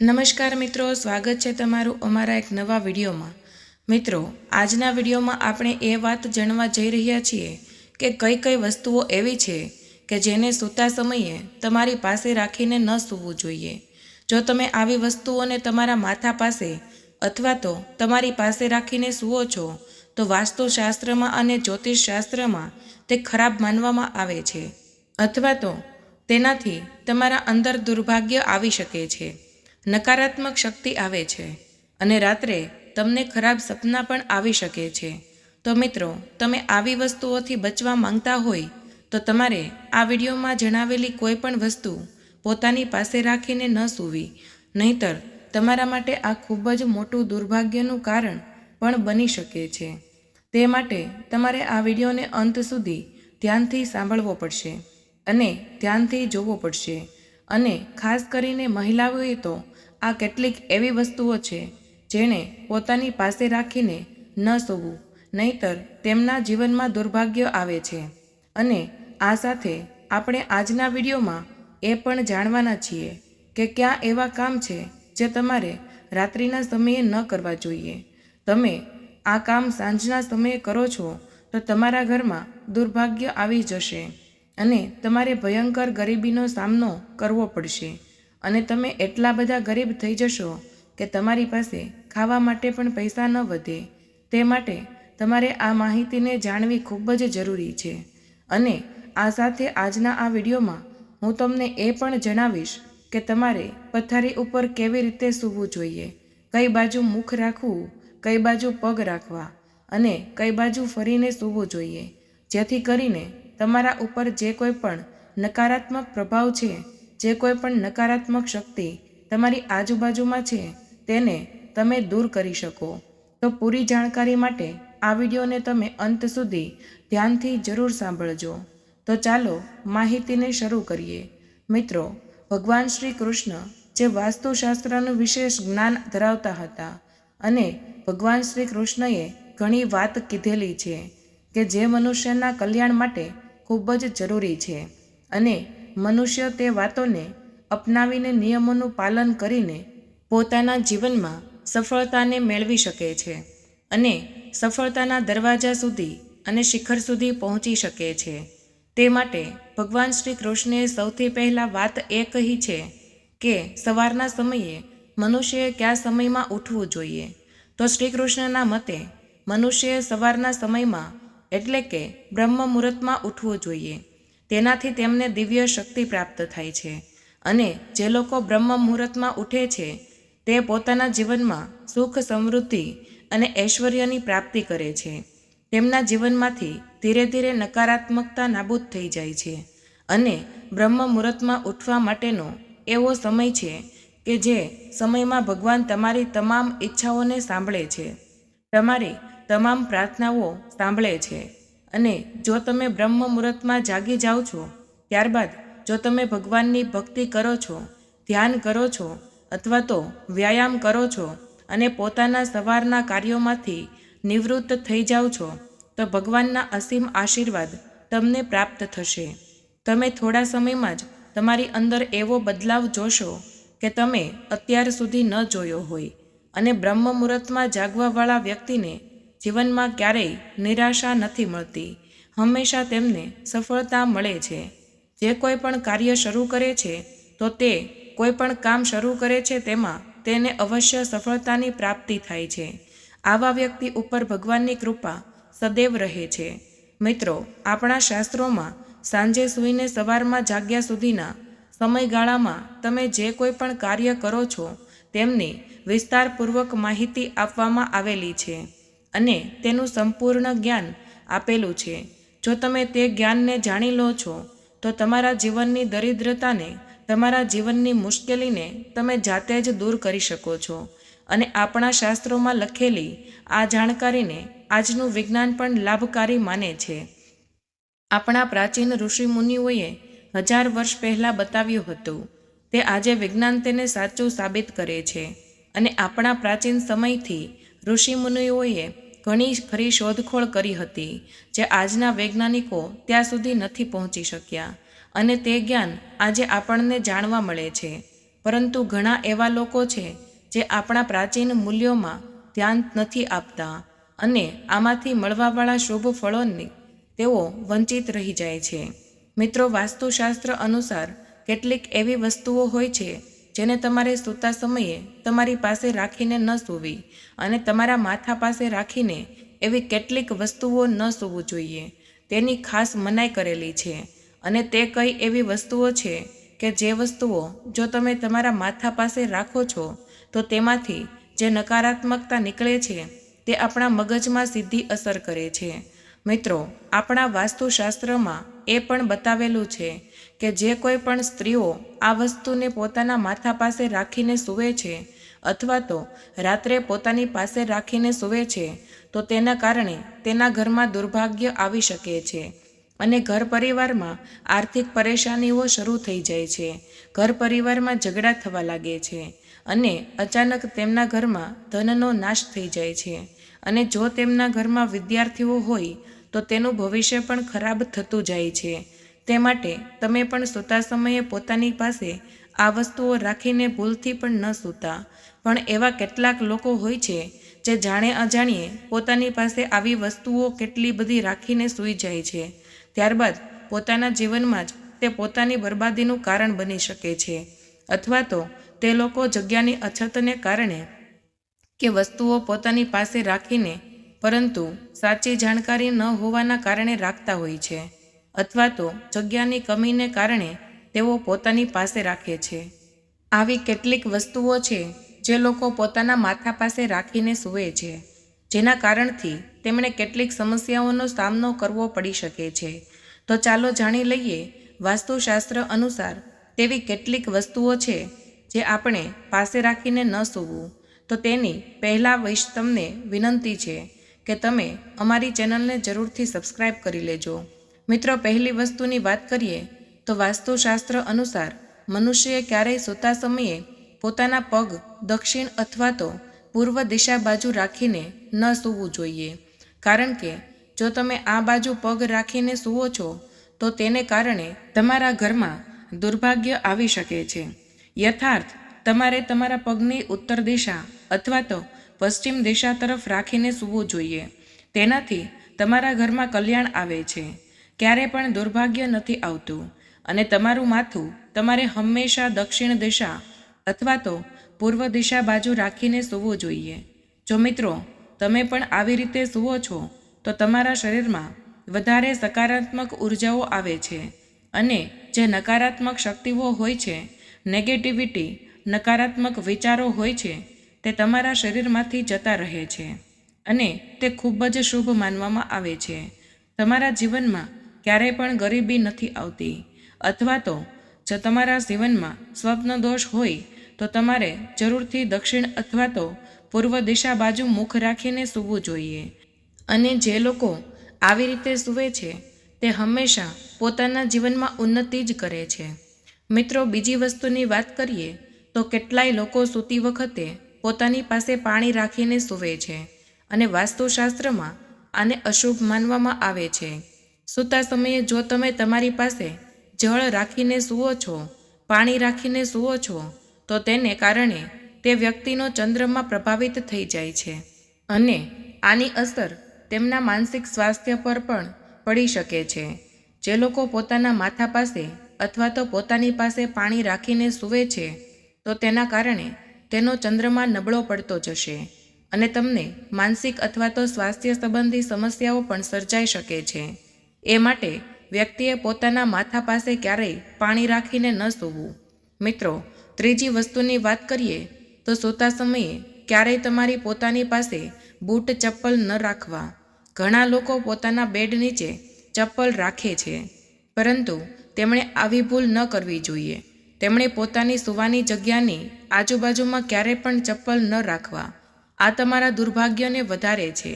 નમસ્કાર મિત્રો, સ્વાગત છે તમારું અમારા એક નવા વિડીયોમાં. મિત્રો, આજના વિડીયોમાં આપણે એ વાત જાણવા જઈ રહ્યા છીએ કે કઈ કઈ વસ્તુઓ એવી છે કે જેને સૂતા સમયે તમારી પાસે રાખીને ન સૂવું જોઈએ. જો તમે આવી વસ્તુઓને તમારા માથા પાસે અથવા તો તમારી પાસે રાખીને સૂવો છો, તો વાસ્તુશાસ્ત્રમાં અને જ્યોતિષશાસ્ત્રમાં તે ખરાબ માનવામાં આવે છે. અથવા તો તેનાથી તમારા અંદર દુર્ભાગ્ય આવી શકે છે. નકારાત્મક શક્તિ આવે છે અને રાત્રે તમને ખરાબ સપના પણ આવી શકે છે. તો મિત્રો, તમે આવી વસ્તુઓથી બચવા માંગતા હોય તો તમારે આ વિડીયોમાં જણાવેલી કોઈ પણ વસ્તુ પોતાની પાસે રાખીને ન સૂવી. નહીતર, તમારા માટે આ ખૂબ જ મોટું દુર્ભાગ્યનું કારણ પણ બની શકે છે. તે માટે તમારે આ વિડીયોને અંત સુધી ધ્યાનથી સાંભળવો પડશે અને ધ્યાનથી જોવો પડશે. અને ખાસ કરીને મહિલાઓએ તો આ કેટલીક એવી વસ્તુઓ છે જેણે પોતાની પાસે રાખીને ન સૂવું, નહીતર તેમના જીવનમાં દુર્ભાગ્ય આવે છે. અને આ સાથે આપણે આજના વિડીયોમાં એ પણ જાણવાના છીએ કે ક્યાં એવા કામ છે જે તમારે રાત્રિના સમયે ન કરવા જોઈએ. તમે આ કામ સાંજના સમયે કરો છો તો તમારા ઘરમાં દુર્ભાગ્ય આવી જશે અને તમારે ભયંકર ગરીબીનો સામનો કરવો પડશે. અને તમે એટલા બધા ગરીબ થઈ જશો કે તમારી પાસે ખાવા માટે પણ પૈસા ન વધે. તે માટે તમારે આ માહિતીને જાણવી ખૂબ જ જરૂરી છે. અને આ સાથે આજના આ વિડીયોમાં હું તમને એ પણ જણાવીશ કે તમારે પથારી ઉપર કેવી રીતે સૂવું જોઈએ. કઈ બાજુ મુખ રાખવું, કઈ બાજુ પગ રાખવા અને કઈ બાજુ ફરીને સૂવું જોઈએ. જેથી કરીને તમારા ઉપર જે કોઈ પણ નકારાત્મક પ્રભાવ છે જે કોઈ પણ નકારાત્મક શક્તિ તમારી આજુબાજુમાં છે, તેને તમે દૂર કરી શકો. તો પૂરી જાણકારી માટે આ વિડીયોને તમે અંત સુધી ધ્યાનથી જરૂર સાંભળજો. તો ચાલો માહિતીને શરૂ કરીએ. મિત્રો, ભગવાન શ્રી કૃષ્ણ જે વાસ્તુશાસ્ત્રનું વિશેષ જ્ઞાન ધરાવતા હતા અને ભગવાન શ્રી કૃષ્ણએ ઘણી વાત કીધેલી છે કે જે મનુષ્યના કલ્યાણ માટે ખૂબ જ જરૂરી છે અને મનુષ્ય તે વાતોને અપનાવીને નિયમોનું પાલન કરીને પોતાના જીવનમાં સફળતાને મેળવી શકે છે અને સફળતાના દરવાજા સુધી અને શિખર સુધી પહોંચી શકે છે. તે માટે ભગવાન શ્રી કૃષ્ણએ સૌથી પહેલાં વાત એ કહી છે કે સવારના સમયે મનુષ્યએ કયા સમયમાં ઉઠવું જોઈએ? તો શ્રી કૃષ્ણના મતે મનુષ્યએ સવારના સમયમાં એટલે કે બ્રહ્મ મુહૂર્તમાં ઉઠવું જોઈએ. તેનાથી તેમને દિવ્ય શક્તિ પ્રાપ્ત થાય છે. અને જે લોકો બ્રહ્મ મુહૂર્તમાં ઉઠે છે, તે પોતાના જીવનમાં સુખ, સમૃદ્ધિ અને ઐશ્વર્યની પ્રાપ્તિ કરે છે. તેમના જીવનમાંથી ધીરે ધીરે નકારાત્મકતા નાબૂદ થઈ જાય છે અને બ્રહ્મ મુહૂર્તમાં ઉઠવા માટેનો એવો સમય છે કે જે સમયમાં ભગવાન તમારી તમામ ઈચ્છાઓને સાંભળે છે. તમારી તમામ પ્રાર્થનાઓ સાંભળે છે. અને જો તમે બ્રહ્મ મુહૂર્તમાં જાગી જાઓ છો, ત્યારબાદ જો તમે ભગવાનની ભક્તિ કરો છો, ધ્યાન કરો છો અથવા તો વ્યાયામ કરો છો અને પોતાના સવારના કાર્યોમાંથી નિવૃત્ત થઈ જાઓ છો, તો ભગવાનના અસીમ આશીર્વાદ તમને પ્રાપ્ત થશે. તમે થોડા સમયમાં જ તમારી અંદર એવો બદલાવ જોશો કે તમે અત્યાર સુધી ન જોયો હોય અને બ્રહ્મ મુહૂર્તમાં જાગવાવાળા વ્યક્તિને જીવનમાં ક્યારેય નિરાશા નથી મળતી. હંમેશા તેમને સફળતા મળે છે. જે કોઈ પણ કાર્ય શરૂ કરે છે, તો તે કોઈ પણ કામ શરૂ કરે છે તેમાં તેને અવશ્ય સફળતાની પ્રાપ્તિ થાય છે. આવા વ્યક્તિ ઉપર ભગવાનની કૃપા સદૈવ રહે છે. મિત્રો, આપણા શાસ્ત્રોમાં સાંજે સૂઈને સવારમાં જાગ્યા સુધીના સમયગાળામાં તમે જે કોઈ પણ કાર્ય કરો છો, તેમની વિસ્તારપૂર્વક માહિતી આપવામાં આવેલી છે. અને તેનું સંપૂર્ણ જ્ઞાન આપેલું છે. જો તમે તે જ્ઞાનને જાણી લો છો, તો તમારા જીવનની દરિદ્રતાને, તમારા જીવનની મુશ્કેલીને તમે જાતે જ દૂર કરી શકો છો. અને આપણા શાસ્ત્રોમાં લખેલી આ જાણકારીને આજનું વિજ્ઞાન પણ લાભકારી માને છે. આપણા પ્રાચીન ઋષિમુનિઓએ હજાર વર્ષ પહેલાં બતાવ્યું હતું, તે આજે વિજ્ઞાન તેને સાચું સાબિત કરે છે. અને આપણા પ્રાચીન સમયથી ઋષિમુનિઓએ ઘણી ખરી શોધખોળ કરી હતી જે આજના વૈજ્ઞાનિકો ત્યાં સુધી નથી પહોંચી શક્યા અને તે જ્ઞાન આજે આપણને જાણવા મળે છે. પરંતુ ઘણા એવા લોકો છે જે આપણા પ્રાચીન મૂલ્યોમાં ધ્યાન નથી આપતા અને આમાંથી મળવાવાળા શુભ ફળોની તેઓ વંચિત રહી જાય છે. મિત્રો, વાસ્તુશાસ્ત્ર અનુસાર કેટલીક એવી વસ્તુઓ હોય છે જેને તમારે સૂતા સમયે તમારી પાસે રાખીને ન સૂવી અને તમારા માથા પાસે રાખીને એવી કેટલીક વસ્તુઓ ન સૂવું જોઈએ. તેની ખાસ મનાઈ કરેલી છે અને તે કઈ એવી વસ્તુઓ છે કે જે વસ્તુઓ જો તમે તમારા માથા પાસે રાખો છો, તો તેમાંથી જે નકારાત્મકતા નીકળે છે, તે આપણા મગજમાં સીધી અસર કરે છે. મિત્રો, આપણા વાસ્તુશાસ્ત્રમાં એ પણ બતાવેલું છે કે જે કોઈ પણ સ્ત્રીઓ આ વસ્તુને પોતાના માથા પાસે રાખીને સૂવે છે અથવા તો રાત્રે પોતાની પાસે રાખીને સૂવે છે, તો તેના કારણે તેના ઘરમાં દુર્ભાગ્ય આવી શકે છે અને ઘર પરિવારમાં આર્થિક પરેશાનીઓ શરૂ થઈ જાય છે. ઘર પરિવારમાં ઝઘડા થવા લાગે છે અને અચાનક તેમના ઘરમાં ધનનો નાશ થઈ જાય છે અને જો તેમના ઘરમાં વિદ્યાર્થીઓ હોય, તો તેનું ભવિષ્ય પણ ખરાબ થતું જાય છે. તે માટે તમે પણ સૂતા સમયે પોતાની પાસે આ વસ્તુઓ રાખીને ભૂલથી પણ ન સૂતા. પણ એવા કેટલાક લોકો હોય છે, જે જાણે અજાણીએ પોતાની પાસે આવી વસ્તુઓ કેટલી બધી રાખીને સૂઈ જાય છે. ત્યારબાદ પોતાના જીવનમાં જ તે પોતાની બરબાદીનું કારણ બની શકે છે. અથવા તો તે લોકો જગ્યાની અછતને કારણે કે વસ્તુઓ પોતાની પાસે રાખીને પરંતુ સાચી જાણકારી ન હોવાના કારણે રાખતા હોય છે. અથવા તો જગ્યાની કમીને કારણે તેઓ પોતાની પાસે રાખે છે. આવી કેટલીક વસ્તુઓ છે જે લોકો પોતાના માથા પાસે રાખીને સૂવે છે, જેના કારણથી તેમણે કેટલીક સમસ્યાઓનો સામનો કરવો પડી શકે છે. તો ચાલો જાણી લઈએ વાસ્તુશાસ્ત્ર અનુસાર તેવી કેટલીક વસ્તુઓ છે જે આપણે પાસે રાખીને ન સૂવું. તો તેની પહેલાં વિશ તમને વિનંતી છે કે તમે અમારી ચેનલને જરૂરથી સબસ્ક્રાઈબ કરી લેજો. મિત્રો, પહેલી વસ્તુની વાત કરીએ તો વાસ્તુશાસ્ત્ર અનુસાર મનુષ્યએ ક્યારેય સૂતા સમયે પોતાના પગ દક્ષિણ અથવા તો પૂર્વ દિશા બાજુ રાખીને ન સૂવું જોઈએ. કારણ કે જો તમે આ બાજુ પગ રાખીને સૂવો છો, તો તેને કારણે તમારા ઘરમાં દુર્ભાગ્ય આવી શકે છે. યથાર્થ, તમારે તમારા પગની ઉત્તર દિશા અથવા તો પશ્ચિમ દિશા તરફ રાખીને સૂવું જોઈએ. તેનાથી તમારા ઘરમાં કલ્યાણ આવે છે. ક્યારે પણ દુર્ભાગ્ય નથી આવતું. અને તમારું માથું તમારે હંમેશા દક્ષિણ દિશા અથવા તો પૂર્વ દિશા બાજુ રાખીને સૂવું જોઈએ. જો મિત્રો, તમે પણ આવી રીતે સૂવો છો, તો તમારા શરીરમાં વધારે સકારાત્મક ઉર્જાઓ આવે છે. અને જે નકારાત્મક શક્તિઓ હોય છે નેગેટિવિટી નકારાત્મક વિચારો હોય છે, તે તમારા શરીરમાંથી જતા રહે છે. અને તે ખૂબ જ શુભ માનવામાં આવે છે. તમારા જીવનમાં ક્યારેય પણ ગરીબી નથી આવતી. અથવા તો, જો તમારા જીવનમાં સ્વપ્ન દોષ હોય, તો તમારે જરૂરથી દક્ષિણ અથવા તો પૂર્વ દિશા બાજુ મુખ રાખીને સૂવું જોઈએ. અને જે લોકો આવી રીતે સૂવે છે, તે હંમેશા પોતાના જીવનમાં ઉન્નતિ જ કરે છે. મિત્રો, બીજી વસ્તુની વાત કરીએ, તો કેટલાય લોકો સૂતી વખતે પોતાની પાસે પાણી રાખીને સૂવે છે અને વાસ્તુશાસ્ત્રમાં આને અશુભ માનવામાં આવે છે. સૂતા સમયે જો તમે તમારી પાસે જળ રાખીને સૂવો છો, પાણી રાખીને સૂવો છો, તો તેને કારણે તે વ્યક્તિનો ચંદ્રમાં પ્રભાવિત થઈ જાય છે અને આની અસર તેમના માનસિક સ્વાસ્થ્ય પર પણ પડી શકે છે. જે લોકો પોતાના માથા પાસે અથવા તો પોતાની પાસે પાણી રાખીને સૂવે છે, તો તેના કારણે તેનો ચંદ્રમાં નબળો પડતો જશે અને તમને માનસિક અથવા તો સ્વાસ્થ્ય સંબંધી સમસ્યાઓ પણ સર્જાઈ શકે છે. એ માટે વ્યક્તિએ પોતાના માથા પાસે ક્યારેય પાણી રાખીને ન સૂવું. મિત્રો, ત્રીજી વસ્તુની વાત કરીએ તો સૂતા સમયે ક્યારેય તમારી પોતાની પાસે બૂટ, ચપ્પલ ન રાખવા. ઘણા લોકો પોતાના બેડ નીચે ચપ્પલ રાખે છે, પરંતુ તેમણે આવી ભૂલ ન કરવી જોઈએ. તેમણે પોતાની સૂવાની જગ્યાની આજુબાજુમાં ક્યારેય પણ ચપ્પલ ન રાખવા. આ તમારા દુર્ભાગ્યને વધારે છે,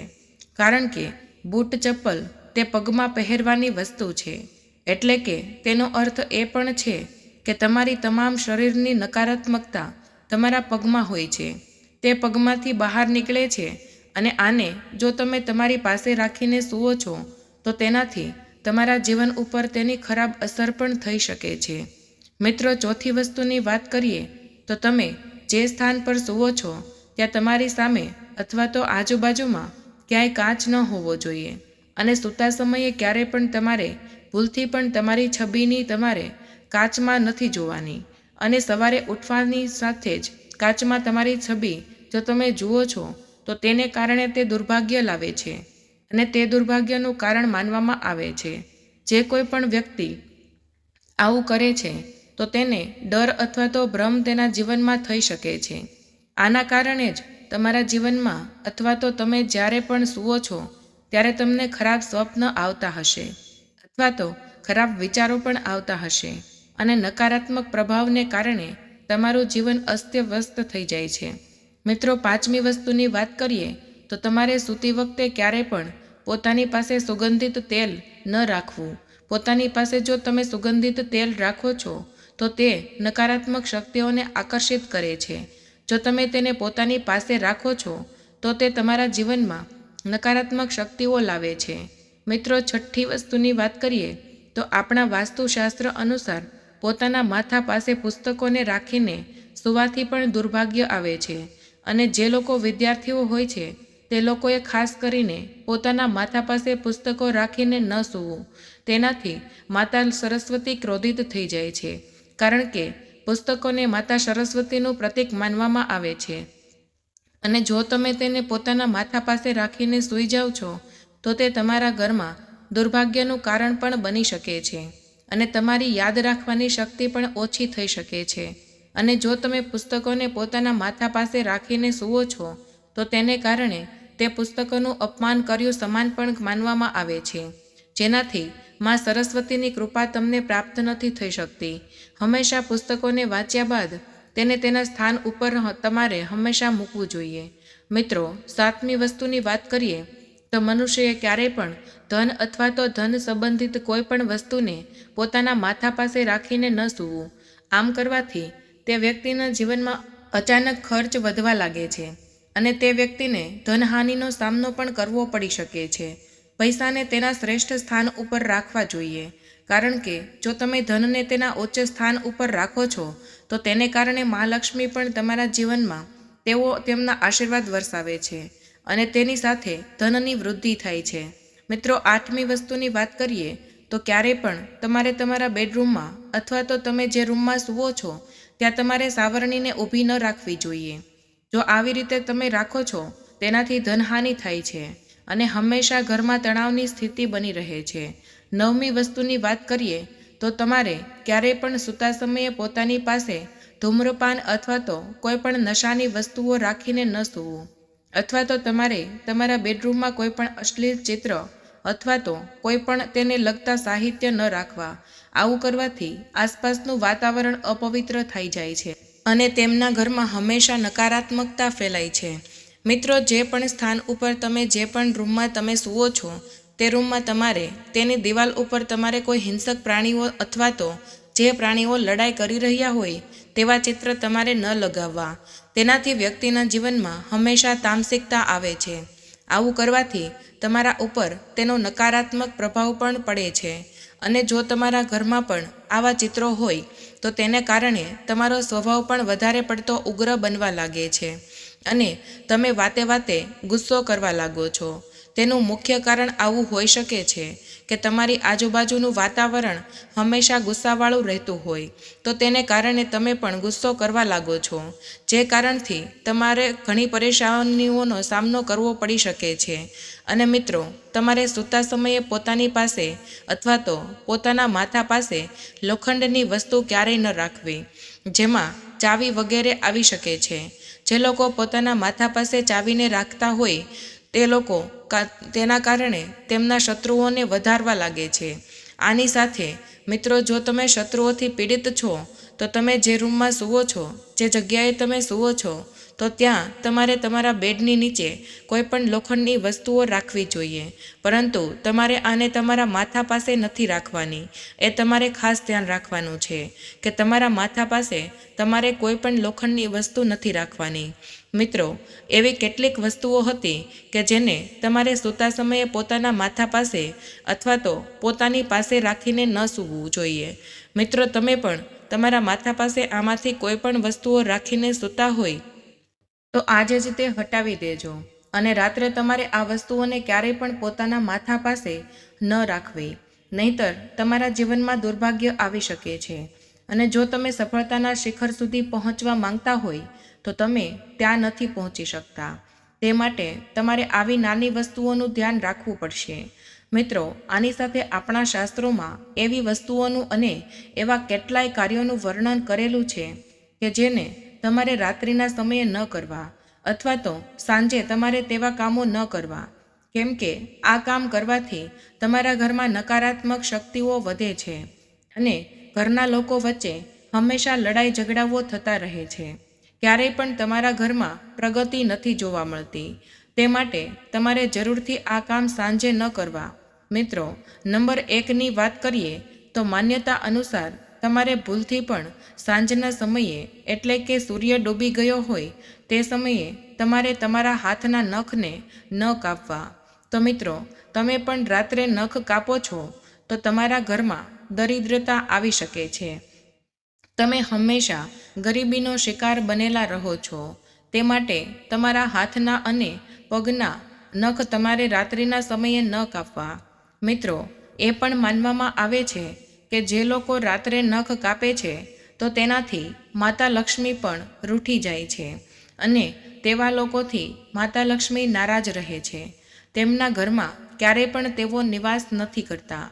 કારણ કે બૂટ, ચપ્પલ તે પગમાં પહેરવાની વસ્તુ છે. એટલે કે તેનો અર્થ એ પણ છે કે તમારી તમામ શરીરની નકારાત્મકતા તમારા પગમાં હોય છે. તે પગમાંથી બહાર નીકળે છે અને આને જો તમે તમારી પાસે રાખીને સૂવો છો, તો તેનાથી તમારા જીવન ઉપર તેની ખરાબ અસર પણ થઈ શકે છે. મિત્રો, ચોથી વસ્તુની વાત કરીએ, તો તમે જે સ્થાન પર સૂવો છો, ત્યાં તમારી સામે અથવા તો આજુબાજુમાં ક્યાંય કાચ ન હોવો જોઈએ. અને સૂતા સમયે ક્યારે પણ તમારે, ભૂલથી પણ તમારી છબીની તમારે કાચમાં નથી જોવાની. અને સવારે ઉઠવાની સાથે જ કાચમાં તમારી છબી જો તમે જુઓ છો, તો તેને કારણે તે દુર્ભાગ્ય લાવે છે. અને તે દુર્ભાગ્યનું કારણ માનવામાં આવે છે. જે કોઈ પણ વ્યક્તિ આવું કરે છે, તો તેને ડર અથવા તો ભ્રમ તેના જીવનમાં થઈ શકે છે. આના કારણે જ તમારા જીવનમાં અથવા તો તમે જ્યારે પણ સૂવો છો ત્યારે તમને ખરાબ સ્વપ્ન આવતા હશે, અથવા તો ખરાબ વિચારો પણ આવતા હશે અને નકારાત્મક પ્રભાવને કારણે તમારું જીવન અસ્તવ્યસ્ત થઈ જાય છે. મિત્રો, પાંચમી વસ્તુની વાત કરીએ, તો તમારે સૂતી વખતે ક્યારેય પણ પોતાની પાસે સુગંધિત તેલ ન રાખવું. પોતાની પાસે જો તમે સુગંધિત તેલ રાખો છો, તો તે નકારાત્મક શક્તિઓને આકર્ષિત કરે છે. જો તમે તેને પોતાની પાસે રાખો છો, તો તે તમારા જીવનમાં નકારાત્મક શક્તિઓ લાવે છે. મિત્રો, છઠ્ઠી વસ્તુની વાત કરીએ, તો આપણા વાસ્તુશાસ્ત્ર અનુસાર પોતાના માથા પાસે પુસ્તકોને રાખીને સુવાથી પણ દુર્ભાગ્ય આવે છે અને જે લોકો વિદ્યાર્થીઓ હોય છે, તે લોકોએ ખાસ કરીને પોતાના માથા પાસે પુસ્તકો રાખીને ન સૂવું. તેનાથી માતા સરસ્વતી ક્રોધિત થઈ જાય છે, કારણ કે પુસ્તકોને માતા સરસ્વતીનું પ્રતીક માનવામાં આવે છે. અને જો તમે તેને પોતાના માથા પાસે રાખીને સૂઈ જાઓ છો, તો તે તમારા ઘરમાં દુર્ભાગ્યનું કારણ પણ બની શકે છે અને તમારી યાદ રાખવાની શક્તિ પણ ઓછી થઈ શકે છે. અને જો તમે પુસ્તકોને પોતાના માથા પાસે રાખીને સૂવો છો, તો તેને કારણે તે પુસ્તકોનું અપમાન કર્યું સમાન પણ માનવામાં આવે છે. જેનાથી માં સરસ્વતીની કૃપા તમને પ્રાપ્ત નથી થઈ શકતી. હંમેશા પુસ્તકોને વાંચ્યા બાદ તેને તેના સ્થાન ઉપર તમારે હંમેશા મૂકવું જોઈએ. મિત્રો, સાતમી વસ્તુની વાત કરીએ, તો મનુષ્યએ ક્યારેય પણ ધન અથવા તો ધન સંબંધિત કોઈ પણ વસ્તુને પોતાના માથા પાસે રાખીને ન સૂવું. આમ કરવાથી તે વ્યક્તિના જીવનમાં અચાનક ખર્ચ વધવા લાગે છે અને તે વ્યક્તિને ધનહાનિનો સામનો પણ કરવો પડી શકે છે. પૈસાને તેના શ્રેષ્ઠ સ્થાન ઉપર રાખવા જોઈએ. કારણ કે, જો તમે ધનને તેના ઉચ્ચ સ્થાન ઉપર રાખો છો તો તેને કારણે મહાલક્ષ્મી પણ તમારા જીવનમાં તેઓ તેમના આશીર્વાદ વરસાવે છે અને તેની સાથે ધનની વૃદ્ધિ થાય છે. મિત્રો, આઠમી વસ્તુની વાત કરીએ તો ક્યારેય પણ તમારે તમારા બેડરૂમમાં અથવા તો તમે જે રૂમમાં સૂવો છો, ત્યાં તમારે સાવરણીને ઊભી ન રાખવી જોઈએ. જો આવી રીતે તમે રાખો છો, તેનાથી ધનહાનિ થાય છે અને હંમેશા ઘરમાં તણાવની સ્થિતિ બની રહે છે. નવમી વસ્તુની વાત કરીએ તો તમારે ક્યારેય પણ સૂતા સમયે પોતાની પાસે ધૂમ્રપાન અથવા તો કોઈ પણ નશાની વસ્તુઓ રાખીને ન સૂવું. અથવા તો તમારે તમારા બેડરૂમમાં કોઈ પણ અશ્લીલ ચિત્ર અથવા તો કોઈ પણ તેને લગતા સાહિત્ય ન રાખવા. આવું કરવાથી આસપાસનું વાતાવરણ અપવિત્ર થઈ જાય છે અને તેમના ઘરમાં હંમેશા નકારાત્મકતા ફેલાય છે. મિત્રો, જે પણ સ્થાન ઉપર તમે જે પણ રૂમમાં તમે સૂવો છો તે રૂમમાં તમારે તેની દિવાલ ઉપર તમારે કોઈ હિંસક પ્રાણીઓ અથવા તો જે પ્રાણીઓ લડાઈ કરી રહ્યા હોય તેવા ચિત્ર તમારે ન લગાવવા. તેનાથી વ્યક્તિના જીવનમાં હંમેશા તામસિકતા આવે છે. આવું કરવાથી તમારા ઉપર તેનો નકારાત્મક પ્રભાવ પણ પડે છે. અને જો તમારા ઘરમાં પણ આવા ચિત્રો હોય, તો તેને કારણે તમારો સ્વભાવ પણ વધારે પડતો ઉગ્ર બનવા લાગે છે. અને તમે વાતે વાતે ગુસ્સો કરવા લાગો છો. તેનું મુખ્ય કારણ આવું હોઈ શકે છે કે તમારી આજુબાજુનું વાતાવરણ હંમેશા ગુસ્સાવાળું રહેતું હોય. તો તેને કારણે તમે પણ ગુસ્સો કરવા લાગો છો, જે કારણથી તમારે ઘણી પરેશાનીઓનો સામનો કરવો પડી શકે છે. અને મિત્રો, તમારે સૂતા સમયે પોતાની પાસે અથવા તો પોતાના માથા પાસે લોખંડની વસ્તુ ક્યારેય ન રાખવી, જેમાં ચાવી વગેરે આવી શકે છે. જે લોકો પોતાના માથા પાસે ચાવીને રાખતા હોય તે લોકો તેના કારણે તેમના શત્રુઓને વધારવા લાગે છે. આની સાથે, મિત્રો, જો તમે શત્રુઓથી પીડિત છો, તો તમે જે રૂમમાં સૂવો છો, જે જગ્યાએ તમે સૂવો છો તો ત્યાં તમારે તમારા બેડની નીચે કોઈ પણ લોખંડની વસ્તુઓ રાખવી જોઈએ. પરંતુ તમારે આને તમારા માથા પાસે નથી રાખવાની. એ તમારે ખાસ ધ્યાન રાખવાનું છે કે તમારા માથા પાસે તમારે કોઈ પણ લોખંડની વસ્તુ નથી રાખવાની. મિત્રો, એવી કેટલીક વસ્તુઓ હતી કે જેને તમારે સૂતા સમયે પોતાના માથા પાસે અથવા તો પોતાની પાસે રાખીને ન સૂવું જોઈએ. મિત્રો, તમે પણ તમારા માથા પાસે આમાંથી કોઈ પણ વસ્તુઓ રાખીને સૂતા હોય તો આજે જ તે હટાવી દેજો અને રાત્રે તમારે આ વસ્તુઓને ક્યારેય પણ પોતાના માથા પાસે ન રાખવી. નહીતર તમારા જીવનમાં દુર્ભાગ્ય આવી શકે છે. અને જો તમે સફળતાના શિખર સુધી પહોંચવા માંગતા હોય, તો તમે ત્યાં નથી પહોંચી શકતા. તે માટે તમારે આવી નાની વસ્તુઓનું ધ્યાન રાખવું પડશે. મિત્રો, આની સાથે આપણા શાસ્ત્રોમાં એવી વસ્તુઓનું અને એવા કેટલાય કાર્યોનું વર્ણન કરેલું છે કે જેને તમારે રાત્રિના સમયે ન કરવા, અથવા તો સાંજે તમારે તેવા કામો ન કરવા. કેમ કે આ કામ કરવાથી તમારા ઘરમાં નકારાત્મક શક્તિઓ વધે છે અને ઘરના લોકો વચ્ચે હંમેશા લડાઈ ઝઘડાઓ થતા રહે છે. ક્યારેય પણ તમારા ઘરમાં પ્રગતિ નથી જોવા મળતી. તે માટે તમારે જરૂરથી આ કામ સાંજે ન કરવા. મિત્રો, નંબર એકની વાત કરીએ તો માન્યતા અનુસાર તમારે ભૂલથી પણ સાંજના સમયે, એટલે કે સૂર્ય ડૂબી ગયો હોય, તે સમયે તમારે તમારા હાથના નખને ન કાપવા. તો મિત્રો, તમે પણ રાત્રે નખ કાપો છો, તો તમારા ઘરમાં દરિદ્રતા આવી શકે છે. તમે હંમેશા ગરીબીનો શિકાર બનેલા રહો છો. તે માટે તમારા હાથના અને પગના નખ તમારે રાત્રિના સમયે ન કાપવા. મિત્રો, એ પણ માનવામાં આવે છે કે જે લોકો રાત્રે નખ કાપે છે, તો તેનાથી માતા લક્ષ્મી પણ રૂઠી જાય છે અને તેવા લોકોથી માતા લક્ષ્મી નારાજ રહે છે. તેમના ઘરમાં ક્યારેય પણ તેઓ નિવાસ નથી કરતા.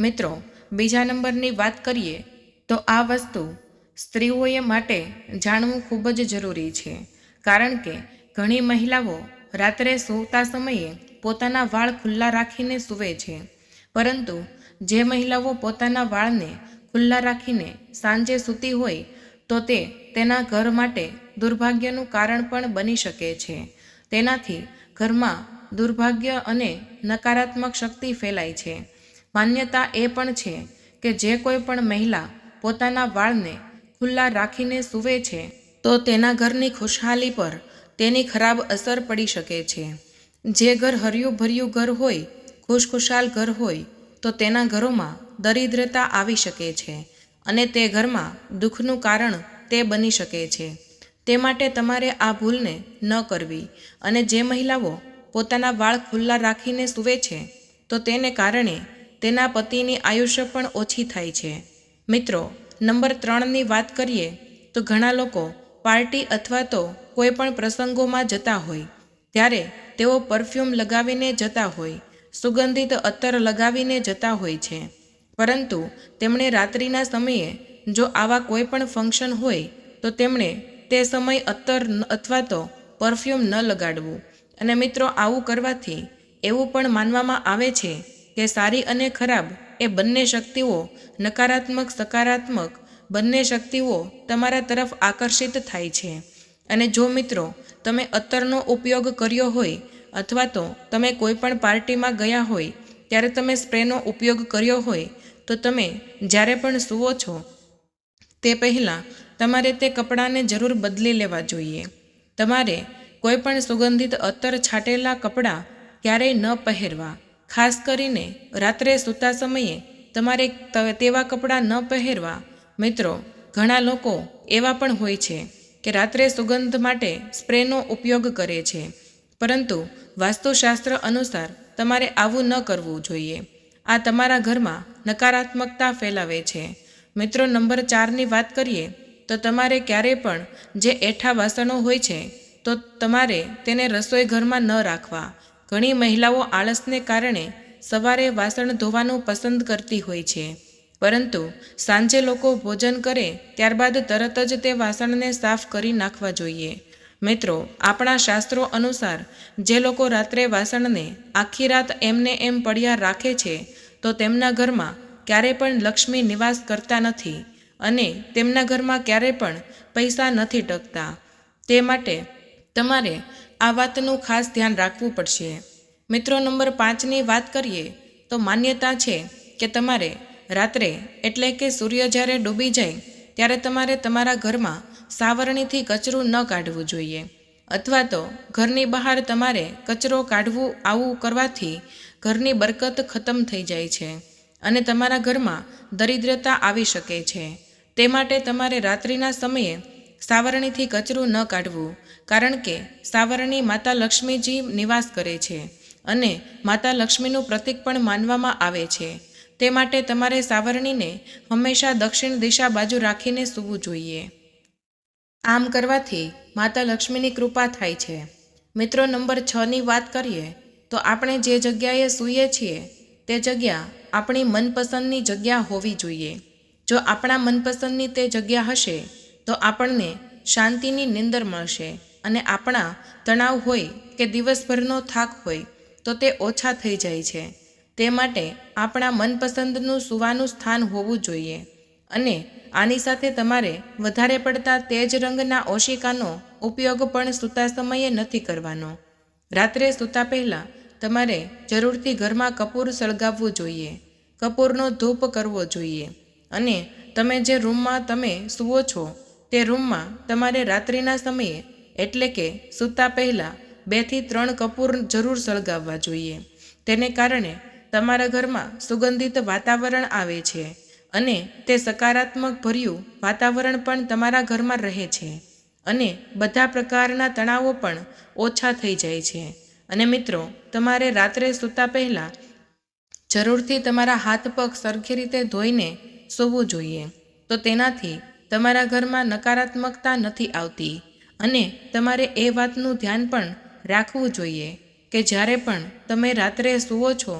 મિત્રો, બીજા નંબરની વાત કરીએ, તો આ વસ્તુ સ્ત્રીઓએ માટે જાણવું ખૂબ જ જરૂરી છે. કારણ કે ઘણી મહિલાઓ રાત્રે સૂતા સમયે પોતાના વાળ ખુલ્લા રાખીને સૂવે છે. પરંતુ જે મહિલાઓ પોતાના વાળને ખુલ્લા રાખીને સાંજે સૂતી હોય, તો તે તેના ઘર માટે દુર્ભાગ્યનું કારણ પણ બની શકે છે. તેનાથી ઘરમાં દુર્ભાગ્ય અને નકારાત્મક શક્તિ ફેલાય છે. માન્યતા એ પણ છે કે જે કોઈ પણ મહિલા પોતાના વાળને ખુલ્લા રાખીને સૂવે છે, તો તેના ઘરની ખુશહાલી પર તેની ખરાબ અસર પડી શકે છે. જે ઘર હર્યું ભર્યું ઘર હોય, ખુશખુશાલ ઘર હોય તો તેના ઘરોમાં દરિદ્રતા આવી શકે છે અને તે ઘરમાં દુઃખનું કારણ તે બની શકે છે. તે માટે તમારે આ ભૂલને ન કરવી અને જે મહિલાઓ પોતાના વાળ ખુલ્લા રાખીને સૂવે છે, તો તેને કારણે તેના પતિની આયુષ્ય પણ ઓછી થાય છે. મિત્રો, નંબર ત્રણની વાત કરીએ, તો ઘણા લોકો પાર્ટી અથવા તો કોઈ પણ પ્રસંગોમાં જતા હોય, ત્યારે તેઓ પરફ્યુમ લગાવીને જતા હોય સુગંધિત અત્તર લગાવીને જતા હોય છે. પરંતુ તેમણે રાત્રિના સમયે જો આવા કોઈ પણ ફંક્શન હોય, તો તેમણે તે સમય અત્તર અથવા તો પરફ્યુમ ન લગાડવું. અને મિત્રો, આવું કરવાથી એવું પણ માનવામાં આવે છે કે સારી અને ખરાબ એ બંને શક્તિઓ નકારાત્મક, સકારાત્મક બંને શક્તિઓ તમારા તરફ આકર્ષિત થાય છે. અને જો મિત્રો, તમે અત્તરનો ઉપયોગ કર્યો હોય અથવા તો તમે કોઈ પણ પાર્ટીમાં ગયા હોય, ત્યારે તમે સ્પ્રેનો ઉપયોગ કર્યો હોય, તો તમે જ્યારે પણ સૂવો છો, તે પહેલાં તમારે તે કપડાંને જરૂર બદલી લેવા જોઈએ. તમારે કોઈ પણ સુગંધિત અત્તર છાંટેલા કપડાં ક્યારેય ન પહેરવા. ખાસ કરીને રાત્રે સૂતા સમયે તમારે તેવા કપડાં ન પહેરવા. મિત્રો, ઘણા લોકો એવા પણ હોય છે કે રાત્રે સુગંધ માટે સ્પ્રેનો ઉપયોગ કરે છે. પરંતુ વાસ્તુશાસ્ત્ર અનુસાર તમારે આવું ન કરવું જોઈએ. આ તમારા ઘરમાં નકારાત્મકતા ફેલાવે છે. મિત્રો, નંબર ચારની વાત કરીએ, તો તમારે ક્યારેય પણ જે એઠા વાસણો હોય છે, તો તમારે તેને રસોઈ ઘરમાં ન રાખવા. ઘણી મહિલાઓ આળસને કારણે સવારે વાસણ ધોવાનું પસંદ કરતી હોય છે. પરંતુ સાંજે લોકો ભોજન કરે, ત્યારબાદ તરત જ તે વાસણને સાફ કરી નાખવા જોઈએ. મિત્રો, આપણા શાસ્ત્રો અનુસાર જે લોકો રાત્રે વાસણને આખી રાત એમને એમ પડ્યા રાખે છે, તો તેમના ઘરમાં ક્યારેય પણ લક્ષ્મી નિવાસ કરતા નથી અને તેમના ઘરમાં ક્યારેય પણ પૈસા નથી ટકતા. તે માટે તમારે આ વાતનું ખાસ ધ્યાન રાખવું પડશે. મિત્રો, નંબર પાંચની વાત કરીએ, તો માન્યતા છે કે તમારે રાત્રે એટલે કે સૂર્ય જ્યારે ડૂબી જાય, ત્યારે તમારે તમારા ઘરમાં સાવરણીથી કચરું ન કાઢવું જોઈએ. અથવા તો ઘરની બહાર તમારે કચરો કાઢવું, આવું કરવાથી ઘરની બરકત ખતમ થઈ જાય છે અને તમારા ઘરમાં દરિદ્રતા આવી શકે છે. તે માટે તમારે રાત્રિના સમયે સાવરણીથી કચરું ન કાઢવું, કારણ કે સાવરણી માતા લક્ષ્મીજી નિવાસ કરે છે અને માતા લક્ષ્મીનું પ્રતીક પણ માનવામાં આવે છે. તે માટે તમારે સાવરણીને હંમેશા દક્ષિણ દિશા બાજુ રાખીને સૂવું જોઈએ. આમ કરવાથી માતા લક્ષ્મીની કૃપા થાય છે. મિત્રો, નંબર છની વાત કરીએ, તો આપણે જે જગ્યાએ સૂઈએ છીએ, તે જગ્યા આપણી મનપસંદની જગ્યા હોવી જોઈએ. જો આપણા મનપસંદની તે જગ્યા હશે, તો આપણને શાંતિની નિંદર મળશે અને આપણા તણાવ હોય કે દિવસભરનો થાક હોય, તો તે ઓછા થઈ જાય છે. તે માટે આપણા મનપસંદનું સૂવાનું સ્થાન હોવું જોઈએ. અને આની સાથે તમારે વધારે પડતા તેજ રંગના ઓશિકાનો ઉપયોગ પણ સૂતા સમયે નથી કરવાનો. રાત્રે સૂતા પહેલાં તમારે જરૂરથી ઘરમાં કપૂર સળગાવવું જોઈએ. કપૂરનો ધૂપ કરવો જોઈએ. અને તમે જે રૂમમાં તમે સૂવો છો, તે રૂમમાં તમારે રાત્રિના સમયે એટલે કે સૂતા પહેલાં બેથી ત્રણ કપૂર જરૂર સળગાવવા જોઈએ. તેને કારણે તમારા ઘરમાં સુગંધિત વાતાવરણ આવે છે. અને તે સકારાત્મક ભર્યું વાતાવરણ પણ તમારા ઘરમાં રહે છે અને બધા પ્રકારના તણાવો પણ ઓછા થઈ જાય છે. અને મિત્રો, તમારે રાત્રે સૂતા પહેલાં જરૂરથી તમારા હાથ પગ સરખી રીતે ધોઈને સૂવું જોઈએ. તો તેનાથી તમારા ઘરમાં નકારાત્મકતા નથી આવતી અને તમારે એ વાતનું ધ્યાન પણ રાખવું જોઈએ કે જ્યારે પણ તમે રાત્રે સૂવો છો,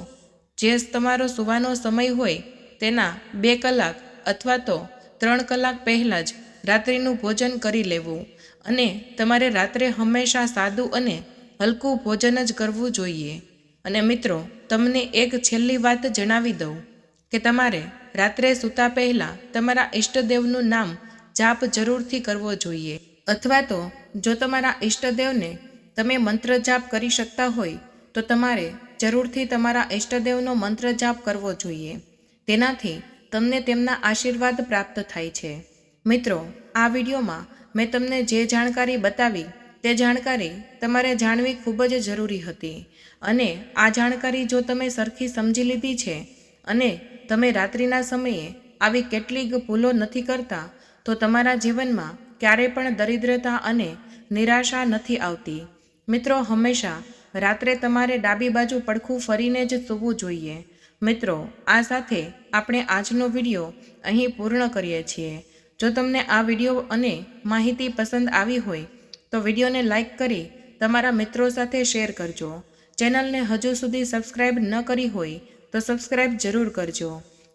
જે તમારો સૂવાનો સમય હોય તેના બે કલાક અથવા તો ત્રણ કલાક પહેલાં જ રાત્રિનું ભોજન કરી લેવું અને તમારે રાત્રે હંમેશા સાદું અને હલકું ભોજન જ કરવું જોઈએ. અને મિત્રો, તમને એક છેલ્લી વાત જણાવી દઉં કે તમારે રાત્રે સૂતા પહેલાં તમારા ઈષ્ટદેવનું નામ જાપ જરૂરથી કરવો જોઈએ. અથવા તો જો તમારા ઈષ્ટદેવને તમે મંત્ર જાપ કરી શકતા હોય, તો તમારે જરૂરથી તમારા ઈષ્ટદેવનો મંત્ર જાપ કરવો જોઈએ. તેનાથી તમને તેમના આશીર્વાદ પ્રાપ્ત થાય છે. મિત્રો, આ વિડીયોમાં મેં તમને જે જાણકારી બતાવી તે જાણકારી તમારે જાણવી ખૂબ જ જરૂરી હતી અને આ જાણકારી જો તમે સરખી સમજી લીધી છે અને તમે રાત્રિના સમયે આવી કેટલીક ભૂલો નથી કરતા, તો તમારા જીવનમાં ક્યારેય પણ દરિદ્રતા અને નિરાશા નથી આવતી. મિત્રો, હંમેશા રાત્રે તમારે ડાબી બાજુ પડખું ફરીને જ સૂવું જોઈએ. મિત્રો, આ સાથે આપણે આજનો વીડિયો અહીં પૂર્ણ કરીએ છીએ. જો તમને આ વીડિયો અને માહિતી પસંદ આવી હોય, તો વિડીયોને લાઇક કરી તમારા મિત્રો સાથે શેર કરજો. ચેનલને હજુ સુધી સબસ્ક્રાઇબ ન કરી હોય, તો સબસ્ક્રાઈબ જરૂર કરજો.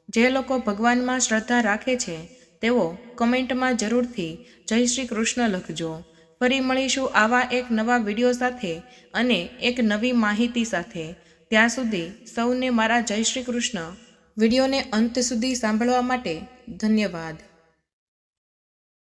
જે લોકો ભગવાનમાં શ્રદ્ધા રાખે છે, તેઓ કમેન્ટમાં જરૂરથી જય શ્રી કૃષ્ણ લખજો. ફરી મળીશું આવા એક નવા વીડિયો સાથે અને એક નવી માહિતી સાથે. ત્યાં સુધી સૌને મારા જય શ્રી કૃષ્ણ. વિડીયોને અંત સુધી સાંભળવા માટે ધન્યવાદ.